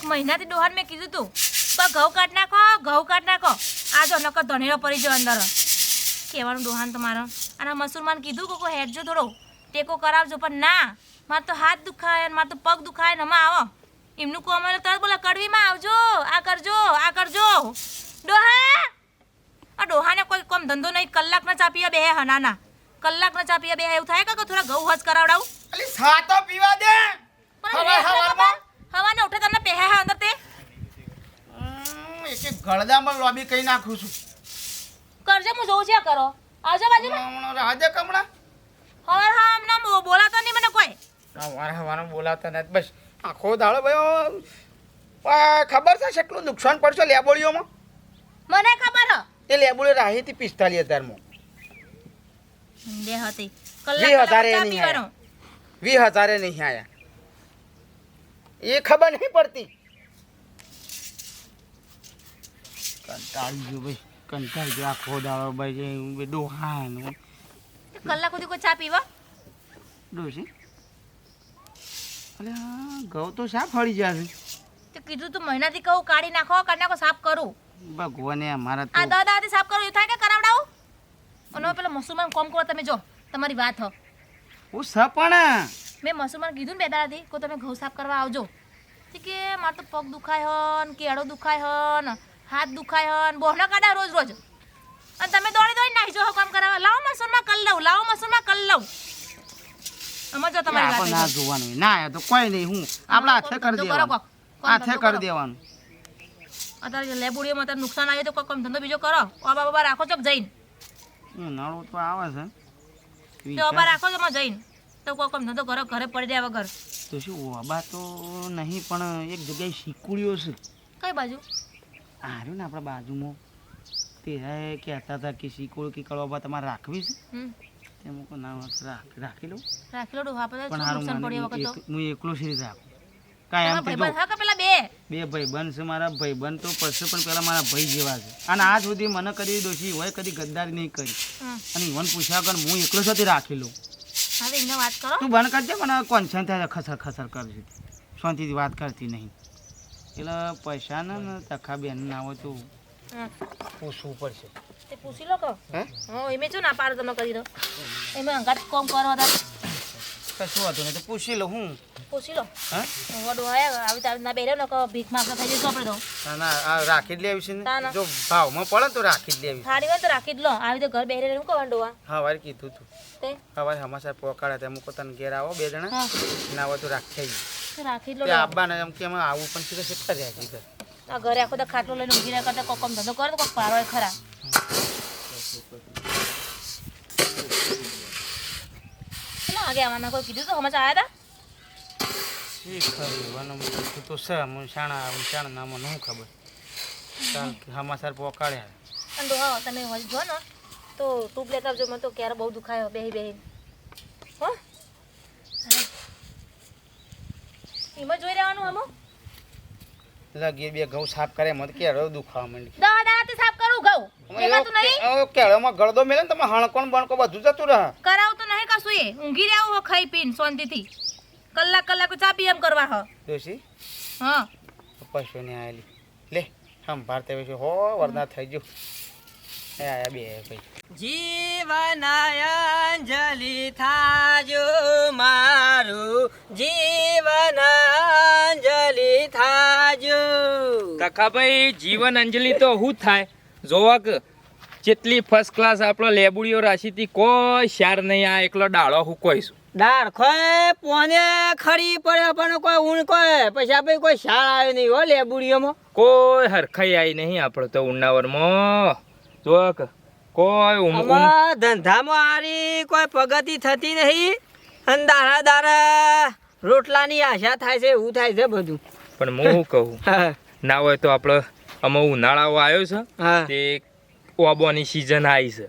એક મહિનાથી ડોહાન મેં કીધું તું. પણ ઘઉં કાઢ નાખો ઘઉં કાઢ નાખો. આ જો નકર ધનેરો પડી જાય અંદર. કહેવાનું ડોહાન તમારો. અને મસુરમાન કીધું કોકો હેડજો થોડો. ટેકો કરાવજો પણ ના. મારે તો હાથ દુખાય અને મારે તો પગ દુખાય ને હમણાં આવો. એમનું કહો મને તરત બોલા કડવીમાં આવજો. આ કરજો આ કરજો. ડોહા આ ડોહાને કોઈ કોમ ધંધો નહીં. કલાકના ના પીવા બે હનાના કલાક ના ચાપીએ બે એવું થાય કે થોડા ઘઉં હજ કરાવડાવું? સાતો પીવા દે. હવારમાં. હવાને ઉઠે તમને પહે હે અંદર તે? એક એક ગળદામાં લોબી કઈ નાખું છું. કરજો હું જોઉં છે કરો. આવજો બાજુ હમણાં રાજે કમણા હવાર હા હમણાં બોલાતો નહીં મને કોઈ. હવાર હવાર બોલાતા નથી. બસ આખો દાડો ભાઈ ખબર છે કેટલું નુકસાન પડશે લેબોળીઓમાં? મને ખબર હ. એ લેબોળી રાહી હતી પિસ્તાલીસ હજારમાં. બે હતી. વી હજારે નહીં પીવાનો. વીસ હજારે નહીં આયા. એ ખબર નહીં પડતી. કંટાળી ગયો ભાઈ કંટાળી ગયો આખો દાડો ભાઈ ડોહાનું કલાક સુધી કોઈ ચા પીવા? ડોસી અરે ઘઉં તો સાફ ફળી જશે. તો કીધું તું મહિનાથી કહું કાઢી નાખો કાઢી નાખો સાફ કરું. ભગવાને અમારા આ દાદાથી સાફ કરું એ થાય કે કરાવડાવું? અને પેલા મુસલમાન કોમ કરો તમે જો તમારી વાત હો. હું સપણ મેં મુસલમાન કીધું ને બે દાડાથી કે તમે ઘઉં સાફ કરવા આવજો. ઠીક કે મારે તો પગ દુખાય હન કેળો દુખાય હન હાથ દુખાય હન બોહના કાઢા રોજ રોજ. અને તમે દોડી દોડી નાખી જો કામ કરાવવા. લાવો મસુરમાં કલ લઉં લાવો મસુરમાં કલ લઉં. સમજો તમારી ના જોવાનું. ના તો કોઈ નહીં હું આપણા હાથે કરી દેવાનું. હાથે કરી દેવાનું. અત્યારે લેબુડીઓમાં અત્યારે નુકસાન આવે તો કોઈ કમ ધંધો બીજો કરો. ઓબા બાબા રાખો છો જઈને. ઉનાળો તો આવે છે. તો ઓબા રાખો છો જઈને. તો કોઈ કામ ધંધો કરો ઘરે પડી જાય વગર. તો શું ઓબા તો નહીં પણ એક જગ્યાએ શીકુડીઓ છે. કઈ બાજુ? હાર્યું ને આપણા બાજુમાં. તે કહેતા હતા કે શીકુડી કે કળવા તમારે રાખવી છે? તે તેમ કહું, ના રાખ- રાખી લઉં. રાખી લો ડોહા પછી પણ નુકસાન પડ્યું વખત હું એકલો શી રીતે રાખું. કાંઈ એમ તો હા કે પેલા બે? બે ભાઈબંધ છે મારા ભાઈબંધ તો પડશે પણ પેલા મારા ભાઈ જેવા છે. અને આજ સુધી મને કદી દોષી હોય કદી ગદ્દારી નહીં કરી. અને ઈવન પૂછ્યા કર હું એકલો સાથે રાખી લઉં. હવે એને વાત કરો. તું બંધ કરજે મને કોન્સન થાય ખસર ખસર કરશે. શાંતિથી વાત કરતી નહીં. એટલે પૈસા ને ને તખા બેન ના હોય તો પૂછવું પડશે. તે પૂછી લો કહો. હે? હા એમે શું ના પાડો તમે કરી દો. એમાં અંગાત કોમ કરો હતા કશું હતું નહીં તો પૂછી લઉં હું. પૂછી લો. હા? વડો આયા આવી તારી ના બેર્યો લોકો કહો ભીખ માંગતા થઈ જશે આપણે તો ના, ના આ રાખી જ લેવી છે ના, જો ભાવમાં પડે તો રાખી જ લેવી. થાળી હોય તો રાખી જ લો. આવી તો ઘર બેરે હું કરવાનું ડોવા હા વાર કીધું તું. તે? હવે હમાસા પોકાળે ત્યાં મુકો તને ઘેર આવો બે જણા. ના હોય તો રાખી જ રાખી જ લો તે આબાને એમ કે આવું પણ છે કે છે રહ્યા છે આ ઘરે આખો તો ખાટલો લઈને ઊંઘી રહ્યા કરતા કોક કામ ધંધો કરે તો કોક પારો ખરા. વાગે આવવાના કોઈ કીધું તો સમાચાર આવ્યા હતા તો છે હું શાણા આવું શાણા નામ શું ખબર હમાસર પોકાડ્યા હતા અને ડોહા તમે જો ને તો ટૂપ લેતા આવજો મને તો ક્યારે બહુ દુખાય બેહી બેહી હો એમાં જોઈ રહેવાનું હમો લગી બે ઘઉં સાફ કરે મત કે હળો દુખાવા માંડી દવા દાવાથી સાફ કરું ઘઉં. દેખાતું નહીં? કેળોમાં ગળદો મેલે ને તમે હણકોણ બણકો બધું જતું રહે. કરાવતું નહીં કશું એ. ઊંઘી રહેવું હો ખાઈ પીને શાંતિથી. કલાક કલાક ચા પી એમ કરવા હ. જોશી? હા. પશુને આવેલી લે સંભાળતે પછી હો વરદાન થઈ ગયું. એ આયા બે ભાઈ. જીવન અંજલિ થાજો મારું. જીવન અંજલિ થાજો તખાભાઈ જીવન અંજલિ તો શું થાય. જોવા કે જેટલી ફર્સ્ટ ક્લાસ આપણો લેબુડીઓ રાશી હતી કોઈ શાર નહીં આ એકલો ડાળો હું કહીશું દાળ ખોય પોને ખરી પડે પણ કોઈ ઊણ કોઈ. પછી આપણે કોઈ શાળ આવ્યો નહીં હો લેબુડીઓમાં કોઈ હરખાઈ આવી નહીં આપણે તો ઉનાવરમાં. જો કોઈ ધંધામાં આરી કોઈ પ્રગતિ થતી નહીં. અને દારા દારા રોટલાની આશા થાય છે એવું થાય છે બધું. પણ હું શું કહું? હા. ના હોય તો આપણે અમે ઉનાળાઓ આવ્યો છે. તે ઓબોની સિઝન આવી છે.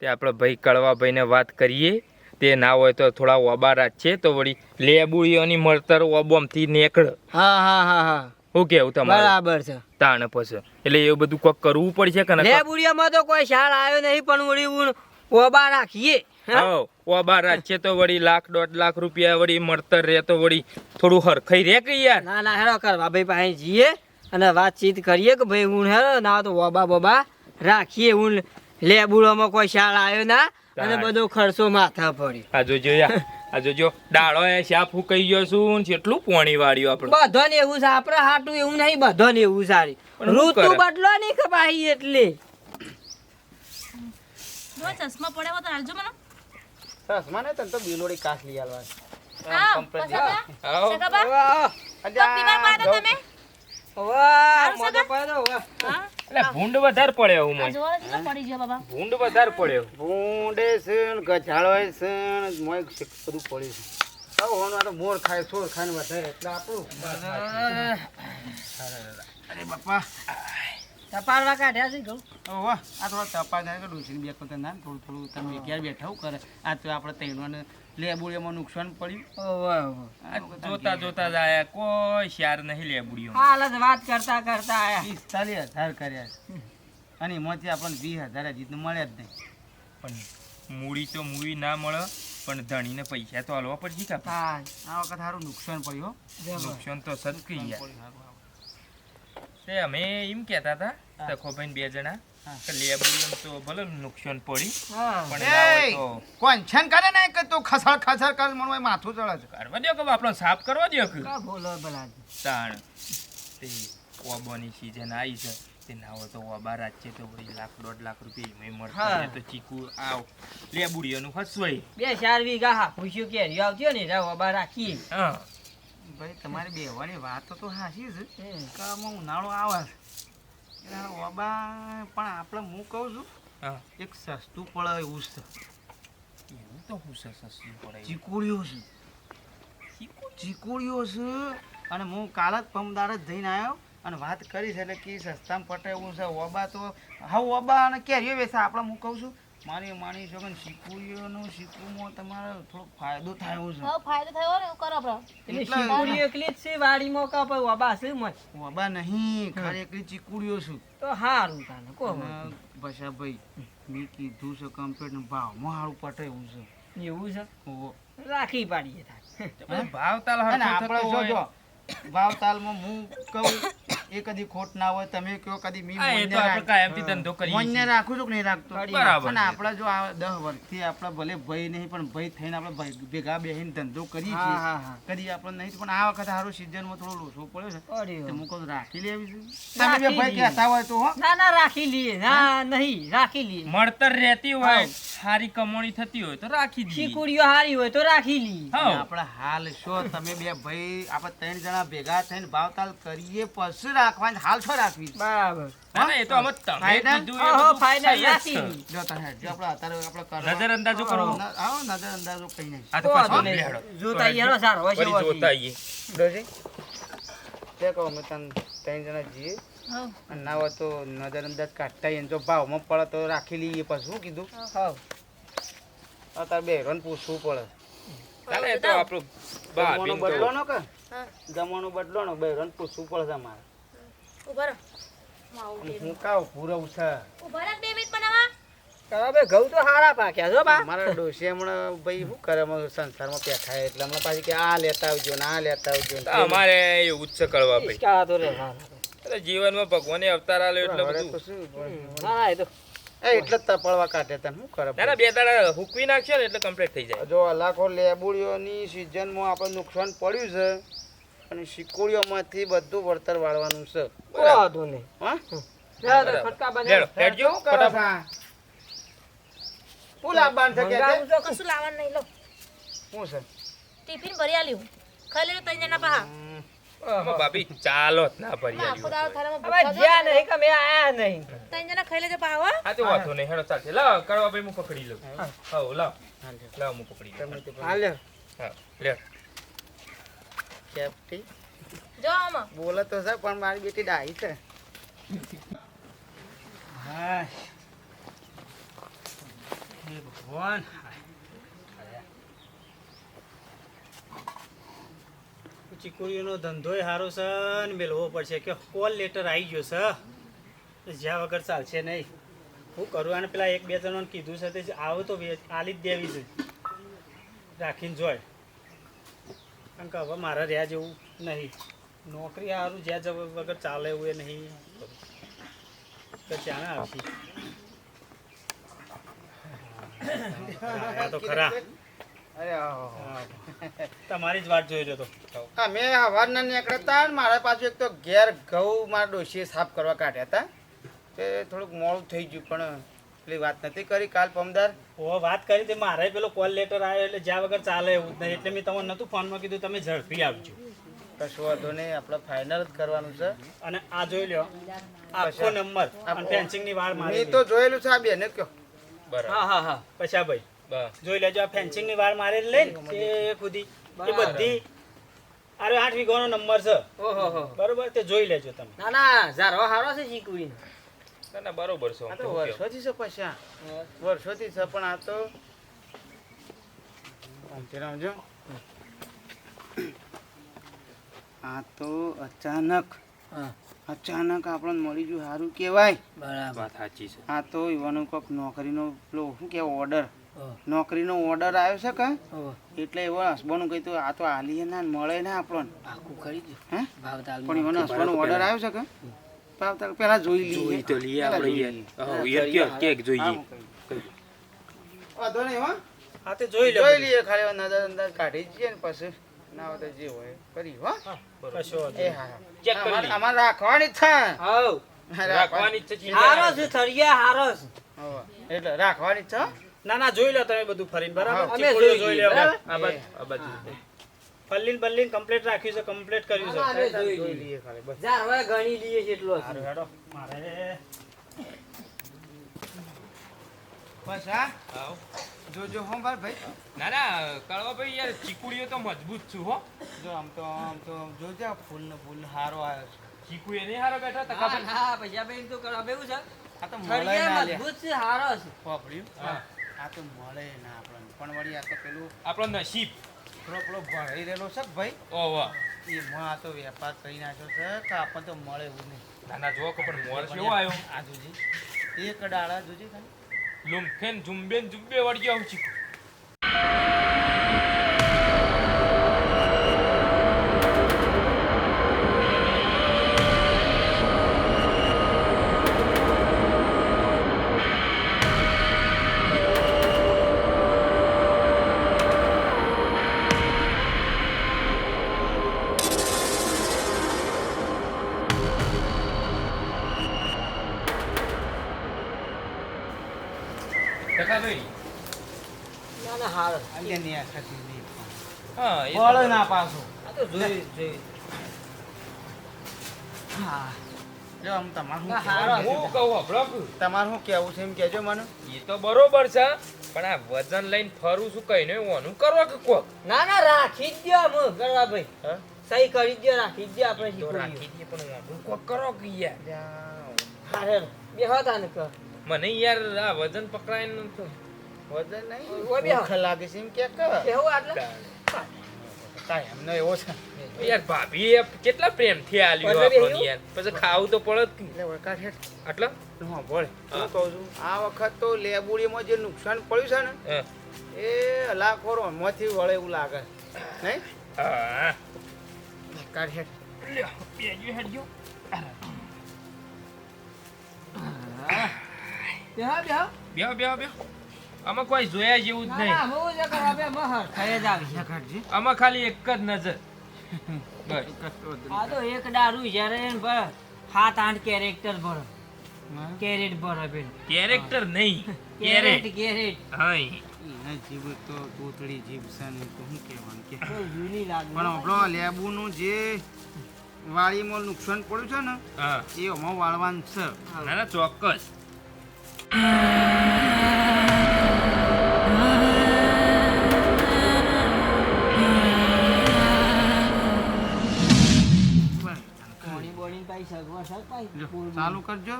તે આપણે ભાઈ કડવા ભાઈને વાત કરીએ. તે ના હોય તો થોડા ઓબા રાખીએ તો વળી લેબુડીઓની મળતર ઓબોમથી નીકળે. હા હા હા હા. હું કેવું તમારે? બરાબર છે. તાણ પછી એટલે એવું બધું કોક કરવું પડશે કે લેબુડીયામાં તો કોઈ શાળ આવ્યો નહીં પણ વળી ઓબા રાખીએ હો? ઓબા રાખીએ તો વળી લાખ દોઢ લાખ રૂપિયા વળી મળતર રહે તો વળી થોડું હરખાઈ રહે કે યાર? ના ના હેરો કરવા ભાઈ પાસે જઈએ. અને વાતચીત કરીએ કે ભાઈ હું હે ના તો વબા બબા રાખીએ હું લેબુડોમાં કોઈ શાળ આવ્યો ના અને બધો ખર્ચો માથા પડ્યો. આ જોજો આ જોજો ડાળો એ શાપ ફૂકાઈ ગયો છું કેટલું પોણી વાળ્યું આપણે. બધો ને એવું છે આપણે હાટું એવું નહીં બધો ને એવું સારી. શું ઋતુ? બદલો નહીં કપાઈ એટલે. ચશ્મા પડ્યા હોય તો હાલજો મને. ચશ્મા ને તને તો બિલોડી કાચ લઈ આલવા બા. આવો. સગા બા, વાહ, તો બીમાર હતા તમે? ભૂંડ વધારે પડ્યો હું આ મને. જોવો કેટલો પડી ગયો બાબા. ભૂંડ વધારે પડ્યો ભૂંડે છે ને ગજાળો છે મોય બધું પડ્યું છે. આ તો મોર ખાય સોર ખાય ને વધારે એટલે આપણું અરે બાપા. તપારવા કાઢ્યા છે ઘઉં. ઓહો આ થોડા તપા થાય કે બે કરતા ના થોડું થોડું તમે ઘેર બેઠા કરે. આ તો આપણે તૈણવાને લેબુડીમાં નુકસાન પડ્યું. જોતા જોતા જ આયા. કોઈ શિયાર નહીં લે બુડીઓ હાલ જ વાત કરતા કરતા આયા. પિસ્તાલીસ હજાર કર્યા અને એમાંથી આપણને વીસ હજાર જીતને મળ્યા જ નહીં. પણ મૂડી તો મૂવી ના મળે પણ ધણીને પૈસા તો હાલવા પડશે કે હા, આ વખત સારું નુકસાન પડ્યું હો. નુકસાન તો સદકી ગયા. તે અમે એમ કહેતા હતા. તખોભાઈ બે જણા હા. તો ભલે નુકસાન પડી હા. પણ ના! તો કોણ છેન કરે ને કે તું ખસડ ખસડ કર મને માથું ચડે છે કરવા દો કે આપણો સાફ કરવા દો કે કા બોલો ભલા તાણ તે ઓબાની સિઝન આવી છે તે ના હોય તો ઓબા રાજ્ય તો વળી લાખ દોઢ લાખ રૂપિયા એમાંય મળશે તો ચીકુ આવ લેબુડીઓનું હસવાય બે ચાર વીઘા હા પૂછ્યું કે હરિયો આવતી હોય ને રા વબા રાખીએ હા ભાઈ તમારી બેવાની વાત તો હાસી છે. ઉનાળો આવે ઓબા પણ આપણે હું કહું છું એક સસ્તું પડે એવું છે. એવું તો હું છે સસ્તું પડે ચીકુડીઓ છે. ચીકુડીઓ છે અને હું કાલ જ પમદાર જ જઈને આવ્યો અને વાત કરી છે એટલે કે સસ્તામાં પટે એવું છે. ઓબા તો હા ઓબા અને કેરીઓ બેસા આપણે હું કહું છું મારી માની છો કે ચીકુડીઓનું શીખવું તમારે થોડો ફાયદો થાય છે. ફાયદો થયો ને કરો આપણે એટલે એટલા- એકલી જ છે વાડીમાં કા પછી વબા છે મત વબા નહીં ખાલી એકલી ચીકુડીઓ છું. તો હારું તાને કો અને ભાઈ મેં કીધું છે કમ્પ્યુટર ભાવમાં સારું પટે એવું છે. એવું છે. રાખી પાડીએ થાય ભાવ તાલ હરખો થતો જો હોય. જો. ભાવતાલમાં હું કહું એ કદી ખોટ ના હોય તમે કહો કદી મી ધંધો રાખું છું કે નહીં રાખતો? પણ આપણે જો આ દસ વર્ષથી આપણે ભલે ભાઈ નહીં પણ ભાઈ થઈને આપણે ભેગા બેહીને ધંધો કરીએ છીએ. હા હા. કદી આપણે નહીં પણ આ વખત સારું સિઝનમાં થોડો લોસો પડ્યો છે. તો હું કહું રાખી લેવી છે. તમે બે રાખી ભાઈ. કહેતા હોય તો ના ના રાખી લઈએ. ના નહીં રાખી લઈએ. મળતર રહેતી હોય સારી કમાણી થતી હોય તો રાખી દઈએ. શીકુડીઓ સારી હોય તો રાખી લઈએ. આપણે હાલ શો તમે બે ભાઈ આપણે ત્રણ જણા ભેગા થઈને ભાવતાલ કરીએ પછી રાખવાની હાલ છો રાખવી. બરાબર. ના, ના, ન- હોય તે કહો અમે તને ત્રણ જણા જઈએ ના હોય તો નજર અંદાજ કાઢતા. જો ભાવમાં પડે તો રાખી લઈએ પછી શું કીધું? હાવ. અત્યારે બે રન પૂછવું પડે. ચાલે, તો આપણું જમવાનો બદલો કે? જમવાનું બદલો ને બે રન પૂછવું પડે અમારે ઊભા રહો. હું આવું બે હું કાવ પૂરવ છે? ઊભા રહો બે મિનિટ બનાવવા તારા ઘઉં તો હારા પાક્યા છો બા. મારા ડોસી હમણાં ભાઈ શું કરે સંસારમાં પેઠાય એટલે હમણાં પાછી કે આ લેતા આવજો ને આ લેતા આવજો અમારે એવું જ કરવા ભાઈ. ઈસકા તો રે હા, હા. એટલે જીવનમાં ભગવાને અવતાર આલ્યો એટલે બધું. એ તો એટલે તપડવા કાઢે તને શું કરે ના ના બે દાડા હુકવી નાખશે ને એટલે કમ્પ્લીટ થઈ જાય. જો લાખો લેબુડીઓની સિઝનમાં આપણે નુકસાન પડ્યું છે. અને શીકોડીઓમાંથી બધું વળતર વાળવાનું છે. વાંધો નહીં. હા? જા તો બરાબર. ફટકા લેડો, હેડજો, શું કરો છો આ? શું લાવવાનું છે કે છે? કશું લાવવાનું નહીં લો. શું છે? ટિફિન ભરી આલ્યું ખાઈ લેજો ત્રણ જણા પાહા. હમ, ચાલો ના ભરી ના, આખો દાડો આલ્યું. હવે જ્યાં નહીં કે મેં આયા નહીં. ત્રણ જણા ખાઈ લેજો પાહા હો. તો વાંધો નહીં. હેડો ચાલશે. લાવ કરવા ભાઈ હું પકડી લઉં. હા. લાવ. લાવ હું પકડી લઉં. હા લે કેપ્ટી. જો આમાં. બોલે તો છે પણ મારી બેટી ડાહી છે. હા હે ભગવાન. ચીકુરીઓનો ધંધોય સારો છે ને મેળવો પડશે. કે કોલ લેટર આવી ગયો છે. જ્યાં વગર ચાલશે નહીં. હું કરું અને પેલા એક બે જણાને કીધું છે તે આવો તો આલી જ દેવી છે. રાખીને જોય. કારણ કે હવે મારે રહ્યા જેવું નહીં. નોકરી સારું જ્યાં જવા વગર ચાલે એવું એ નહીં. તો ત્યાં આવશે તો ખરા. તમારી જ વાત જોઈ રહ્યો તો. હા મેં હવારના નીકળતા હતા મારા પાછું એક તો ઘેર ઘઉં મારા ડોશીએ સાફ કરવા કાઢ્યા હતા. તે થોડુંક મોડું થઈ ગયું પણ પેલી વાત નથી કરી. કાલ પમદાર ઓ વાત કરી તે મારે પેલો કોલ લેટર આવ્યો એટલે જ્યાં વગર ચાલે એવું જ નહીં. એટલે મેં તમને નહોતું ફોનમાં કીધું તમે ઝડપી આવજો. કશું વાંધો નહીં આપણે ફાઇનલ જ કરવાનું છે. અને આ જોઈ લ્યો આખો નંબર અને ફેન્સિંગની વાળ મારી તો જોયેલું છે આ બેને કયો બરાબર હા હા હા. પછા ભાઈ? જોઈ લેજો આ ફેન્સિંગની વાળ મારે લઈ ને એ ખુદી. એ બધી અરે આઠ વીઘાનો નંબર છે. ઓહો બરોબર? તે જોઈ લેજો તમે. ના ના ઝારો હારો છે ચીકુઈ ના ના બરોબર છે આ તો તો વર્ષોથી છે પછી આ. વર્ષોથી? છે પણ આ તો સમજો આ તો અચાનક હા. અચાનક આપણને મળી ગયું સારું કહેવાય. બરાબર. સાચી છે. આ તો યુવાનો કોઈક નોકરીનો પેલો શું કે ઓર્ડર નોકરીનો ઓર્ડર આવ્યો છે કે. એટલે એવો હસબન્ડ કીધું આ તો આલીએ ના મળે ને આપણને. પાકું કરી દો હે? પણ એવાનો હસબન્ડ ઓર્ડર આવ્યો છે કે? પેલા જોઈ લઈએ. જોઈ તો લઈએ આપણે જોઈ લઈએ. હા, યાર કે- કેક હું. કહી. વાંધો નહીં હો. હા તે જોઈ લો જોઈ લઈએ ખાલી નજર અંદાજ કાઢી જઈએ ને પછી. ના હોય તો જે હોય કરી હો. કશો એ હા ચેક કરી અમારે લઈએ. અમારે રાખવાની જ છે. હાવ. રાખવાની. છે હારો છે થરિયા હારો છે. એટલે રાખવાની છે ના ના જોઈ લો તમે બધું ફરીને બરાબર? અમે જોઈ જોઈ લઈએ, લો? આ બાજુ- ફલ્લીન બલ્લીન કમ્પ્લીટ રાખ્યું છે કમ્પ્લીટ કર્યું છે. અમે જોઈ જોઈ લઈએ. લઈએ ખાલી બસ. ઝાર હવે ગણી લઈએ છે એટલો સારું હેડો. મારે બસ હા? આવો. જોજો હો ભાઈ. ના ના કળવાભાઈ યાર ચીકુડીઓ તો મજબૂત છું હો. જો આમ તો આમ તો જોજે ફૂલ ને ફૂલ હારો આવ્યો છે. ચીકુ એ નહીં હારો બેઠો તકા હા, ભાઈ આપણે એમ તો કળવા બેવું છે? આ તો મળે ના મજબૂત છે હારો છે. વાપર્યું હા. આ તો મળે ના આપણને. પણ વળી આ તો પેલું આપણો નસીબ. થોડો પેલો ભરાઈ રહેલો છે ભાઈ? ઓ વાહ. એમાં આ તો વેપાર કરી નાખ્યો છે કે આપણને તો મળે એવું નહીં. નાના જો પણ મોર કેવો આવ્યો? આ જોજી. એક ડાળા જોજી ખાલી. લુમફેન ઝુંબેન ઝુંબે વળી ગયો તમારું ના, શું હારો કહેવું? હું કહું તમારું શું છે એમ કેજો મને. એ તો બરોબર છે પણ આ વજન લઈને ફરું છું કઈ નહીં ઓનું કરવા કે કોક? ના ના રાખી જ દો હું કરવા ભાઈ હા? સહી કરી દે રાખી દે આપણે તો રાખી દે પણ હું કોક કરો કે યાર. જાઓ. બે હતા ને કર મને યાર આ વજન પકડાય ન તો વજન નહીં. ઓ બે ખા લાગે છે એમ કે કે બેહો આટલે. કાંઈ અમને એવો છે. યાર ભાભી એ કેટલા પ્રેમથી આલ્યો આપણો યાર. પછી ખાવું તો પડે જ કે. એટલે વળકા છે આટલા? હા બોલ. હું. કહું છું? આ વખત તો લેબુડીમાં જે નુકસાન પડ્યું છે ને. એ લાખો રોમાંથી વળે એવું લાગે. નહીં? હા. હેઠ લ્યો, બેજો હેડજો. બેહો બેહો. બેહો બેહો બેહો. આમાં કોઈ જોયા જેવું જ નહીં. છે. આમાં ખાલી એક જ નજર. આ તો એક દારૂ જ્યારે સાત આઠ કેરેક્ટર ભરે. કેરેટ ભરો બેન કેરેક્ટર નહીં કેરેટ. Caret caret. હા એના જીવ તો તોતડી જીવ છે ને તો શું કહેવાનું કે? પણ આપણો લેબુનું જે વાળીમાં નુકસાન પડ્યું છે ને હા. એ અમારું વાળવાનું છે. ના ના ચોક્કસ. ચાલુ કરજો.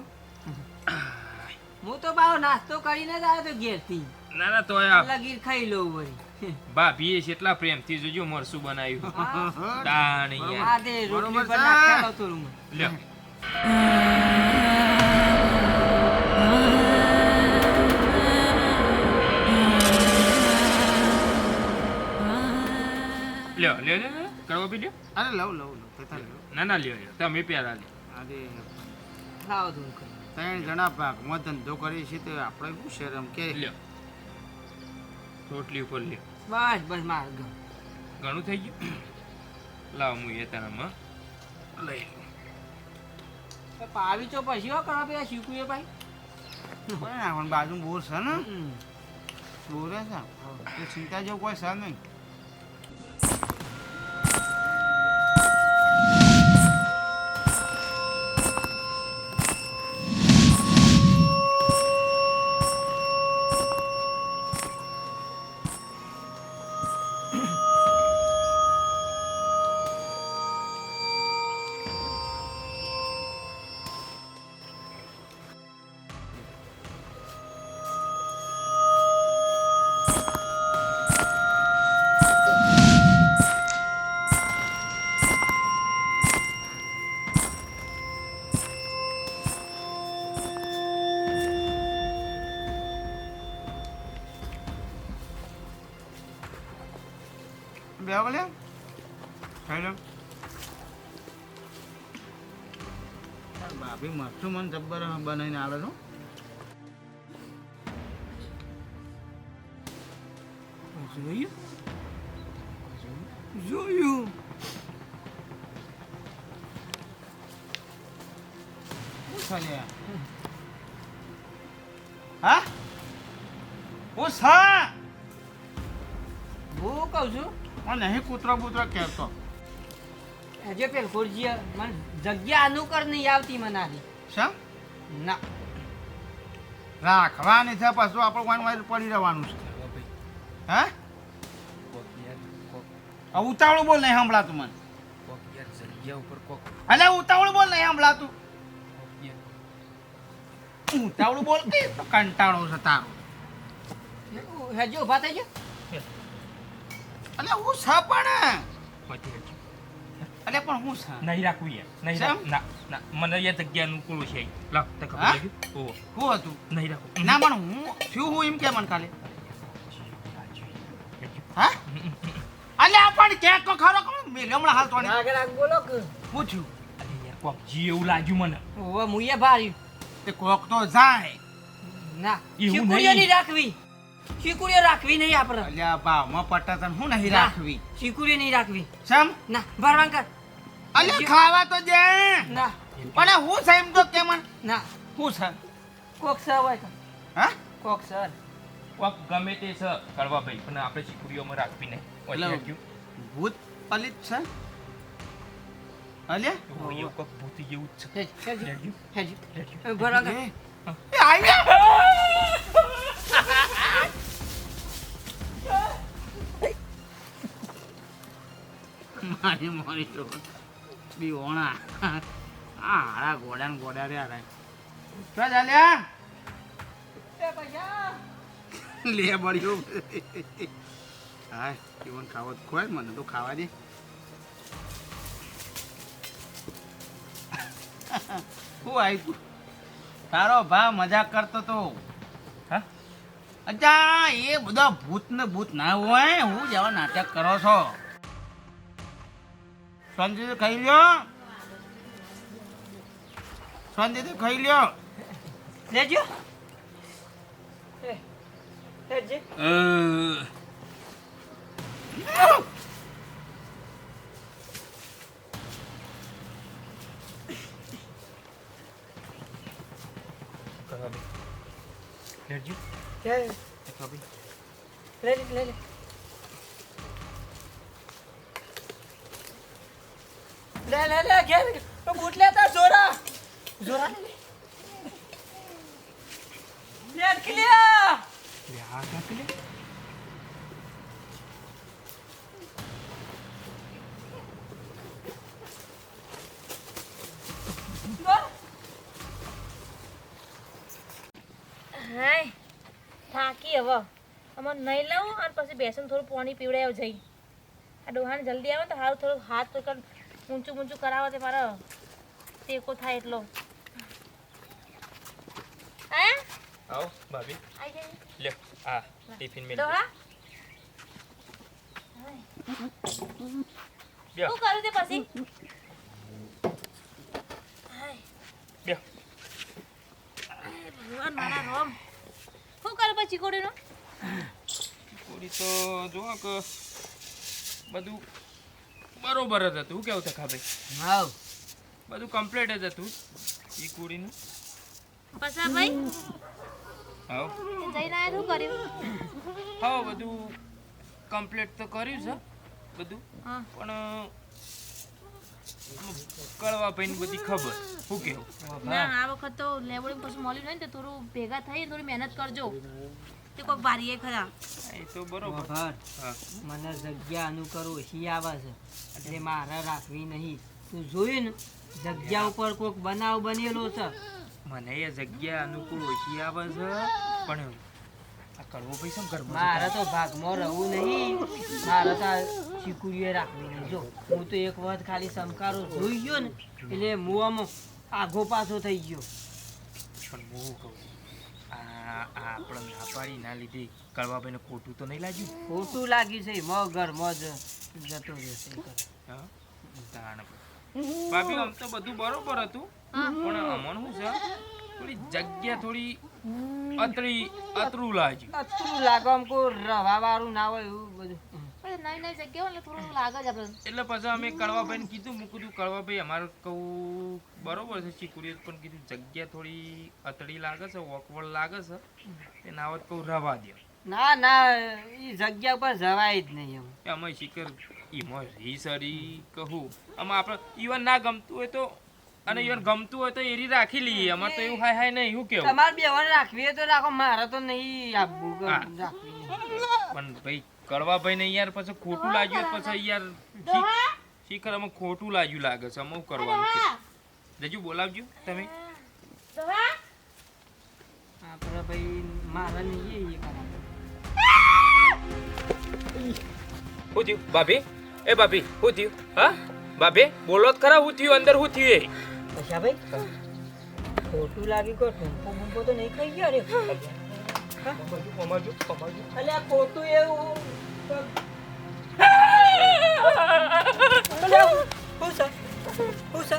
હું તો બાવ નાસ્તો કરીને જ આવ્યો તો ઘેરથી. ના ના તો લગીર ખાઈ લઉં ભાઈ બા ભાભીએ એટલા પ્રેમથી જોજો મરસું બનાવ્યું. દાણી આ દે રોટલી પર નાખતા તો રૂમ. લે લ્યો લ્યો લ્યો કરવા પી લ્યો. અરે લઉં લઉં લઉં. ના ના લ્યો લ્યો. તમે પ્યારા લ્યો. અરે લાવો તું જણા પાક મો ધંધો કરીએ છીએ તો આપણે શું શરમ કે? લ્યો. રોટલી ઉપર લે. બસ બસ માર ગયો ઘણું થઈ ગયું? લાવ હું એ તારામાં લઈ લઉં. પાવી તો પછી હો કરવા પેલા શીખવું એ ભાઈ. પણ બાજુ બોર છે ને. બોરે છે? ચિંતા જેવું કોઈ છે નહીં. જબ્બર બનાવીને આવે છો જોયું? જોયું? હા હું? સા કહું છું? મને નહીં કૂતરો બૂતરો કહેતો. હજે પેલ ખોરજી મને જગ્યા અનુકર નહીં આવતી મને આની શા ના. રાખવાની છે પાછું આપણે વાન વાયર પડી રહેવાનું છે. હે? આ ઉતાવળું બોલ નહીં સંભળાતું મને. અલે ઉતાવળું બોલ નહીં સંભળાતું. ઉતાવળું બોલ કે તો કંટાળો છે તારો. હેજો ઊભા થઈ ગયો અલે હું છે પણ. અલે પણ હું છે? નહીં રાખવું યાર. નહીં? રાખ- ના ના. મને યાર જગ્યાનું અનુકૂળ છે. લાવ તે ખબર લાગી? ઓહો. હું હતું? નહીં રાખવું ના પણ હું શું હું એમ કે મને ખાલી હા? અલે પણ કે તો ખરો કોણ મેલે હમણાં હાલ તો. આગળ આગ બોલો કે. હું થયું? અરે યાર કોક જી એવું લાગ્યું મને. ઓવે મુએ ભાર્યું. તે કોક તો જાય. ના એવું. નહીં રાખવી. શીકુડીઓ રાખવી નહીં આપણે. અલ્યા ભાવમાં પટ્ટા તને હું નહીં રાખવી? શીકુડીઓ નહીં રાખવી. સમ ના ભરવાન કર. અલ્યા ખાવા તો દે. ના. પણ હું છે તો કેમ ના. હું છે? કોક સર હોય તો. હા? કોક સર કોક ગમે તે છે કરવા ભાઈ. પણ આપણે ચીકુડીઓમાં રાખવી નહીં. એટલે ભૂત પલિત છે? અલ્યા? એવું કોક ભૂત જેવું જ છે. હેજી હેજી હેજી. ભરવાન કર. એ એ મારી મોરી તો બી ઓણા. આ હારા ગોડા ને ગોડા રે હારા શું ચાલ્યા લે બળ્યું. હા જીવન ખાવા ખોય મને તો ખાવા દે. શું આવ્યું તારો ભા મજાક કરતો તો. હા? અચ્છા એ બધા ભૂત ને ભૂત ના હોય હું જેવા નાટક કરો છો. સંજય ખાઈ લ્યો સંજય ખાઈ લ્યો લેજો હે હેજી કરવા ભાઈ રહેજો. લે કરવા ભાઈ. લે લે લે લે લે લે ઘેર તો બૂટ લેતા જોરા. જોરા લે. લે ક્લિયર લે, આ કાંક લે. હાય. થાકી હવે. અમારે નહીં લઉં અને પછી બેસન થોડું પાણી પીવડાવ જઈ. આ ડોહાને જલ્દી આવે તો સારું થોડું હાથ તો કર ઊંચું ઊંચું કરાવો તે મારો. ટેકો થાય એટલો. આવો ભાભી. લે આ ટિફિન મેલ શું કરું તે પછી? બ્યો. ભગવાન મારા રોમ. શું કરું પછી કોડીનો કોડી તો જો કે બધું બરોબર જ હતું. કેવું છે ખાભાઈ? હાવ બધું કમ્પ્લીટ જ હતું. ઈ કુડીનું. પસા ભાઈ? હાવ જઈને આયા શું કર્યું? હાવ બધું કમ્પ્લીટ તો કર્યું છે બધું. હા. પણ કળવા ભાઈને બધી ખબર. શું કેવું? ના આ વખત તો લેબોડી પછી મળ્યું નહીં ને તો થોડું ભેગા થઈ થોડી મહેનત કરજો. તે કોઈ બારીએ ખરા. એ તો બરોબર. મને જગ્યા અનુકરો ઓછી આવે છે. એટલે મારે રાખવી નહીં. તું જોયું ને જગ્યા ઉપર કોઈક બનાવ બનેલો છે. મને એ જગ્યા અનુકૂળ ઓછી આવે છે પણ આ કડવો શું ઘરમાં મારે તો ભાગમાં રહેવું નહીં. મારે તો આ ચીકુડીએ રાખવી નહીં. જો હું તો એક વખત ખાલી સમકારો જોઈ ગયો ને એટલે હું આઘો પાછો થઈ ગયો. પણ હું કહું આ આપણે ના પાડી ના લીધે કડવાભાઈને ખોટું તો નહીં લાગ્યું? ખોટું લાગ્યું છે મગર મજ જ જતો રહેશે હા? ભાભી આમ તો બધું બરોબર હતું. પણ અમણ શું છે? થોડી જગ્યા થોડી અતરી અતરું લાગ્યું. અતરું લાગે આમ કોઈ રવા વાળું ના હોય એવું બધું. પણ નવી નવી જગ્યા હોય એટલે થોડું લાગે જ આપણે એટલે પછી અમે કડવાભાઈને કીધું મૂકું કીધું કડવાભાઈ અમારે કહું બરોબર છે ચીકુડીએ પણ કીધું જગ્યા થોડી અતડી લાગે છે ઓકવર્ડ લાગે છે. તે નાવત કહું રવા દે. ના ના એ જગ્યા પર જવાય જ નહીં એમ. અમે શિખર ઈમાં રી સરી કહું. આમાં આપણે ઈવન ના ગમતું હોય તો અને ઈવન ગમતું હોય તો એરી રાખી લઈએ. અમારે તો એવું હાય હાય નહીં શું કેવું? તમારે બે રાખવી હોય તો રાખો મારે તો આપવું નહીં. પણ ભાઈ કડવા ભાઈ ને યાર પછી ખોટું લાગ્યું પછી યાર શિખર અમે ખોટું લાગ્યું લાગે છે અમે કરવાનું છે? જજુ બોલાવજો તમે. આપણે ભાઈ મારે નહીં એ શું થયું? ભાભી? એ ભાભી શું થયું? હા? ભાભી બોલો જ ખરા શું થયું? અંદર શું થયું એ? ભાઈ ખોટું લાગી ગયો ટૂંપો બૂંપો તો નહીં ખાઈ ગયો? રે અલે આ ખોટું એવું અલે આ હું છે હું છે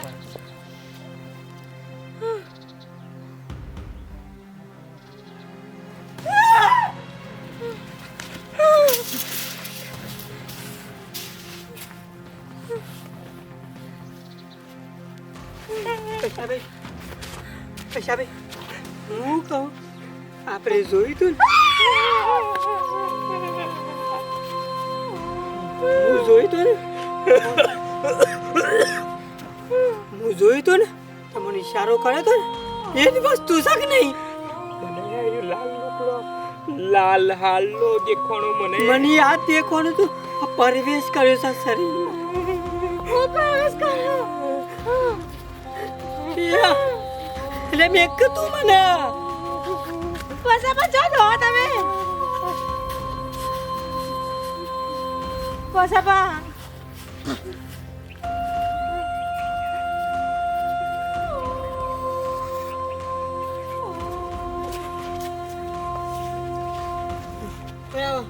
પૈસા ભાઈ પૈસા ભાઈ હું કહું આપણે જોયું તું ને? હું જોયું તું ને? હું જોયું તું ને? તમને ઈશારો કર્યો તો ને? એ જ વસ્તુ છે કે નહીં? લાલ હાલો દેખાણો મને. મને યાદ દેખવાનું તું. પરવેશ કર્યો છે શરીરમાં. પ્રવેશ કર્યો. એટલે મેં કીધું મને પસા પા જો તમે પસા પા બરાબર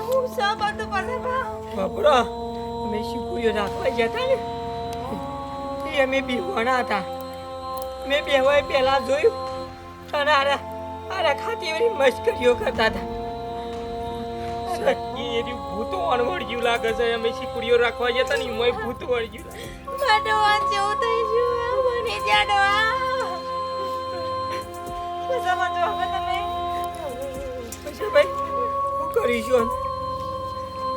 હું સા બધું પસા પા બાપરા અમે શીખુયો રાખવા જતા ને એ અમે બીવાના હતા. મેં બેવાય પહેલા જોયું અને આરા આરા ખાતી એવી મસ્કરીઓ કરતા હતા. એરી ભૂતો અણવડ્યું લાગે છે. અમે શીકડીઓ રાખવા જતા ને એમાંય ભૂતો થઈ ગયું. મને હવે તમે. પછી ભાઈ હું કરીશું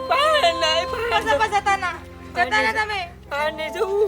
બહાર નહીં બહાર જતા ના. જતા ના તમે. બહાર નહીં જવું.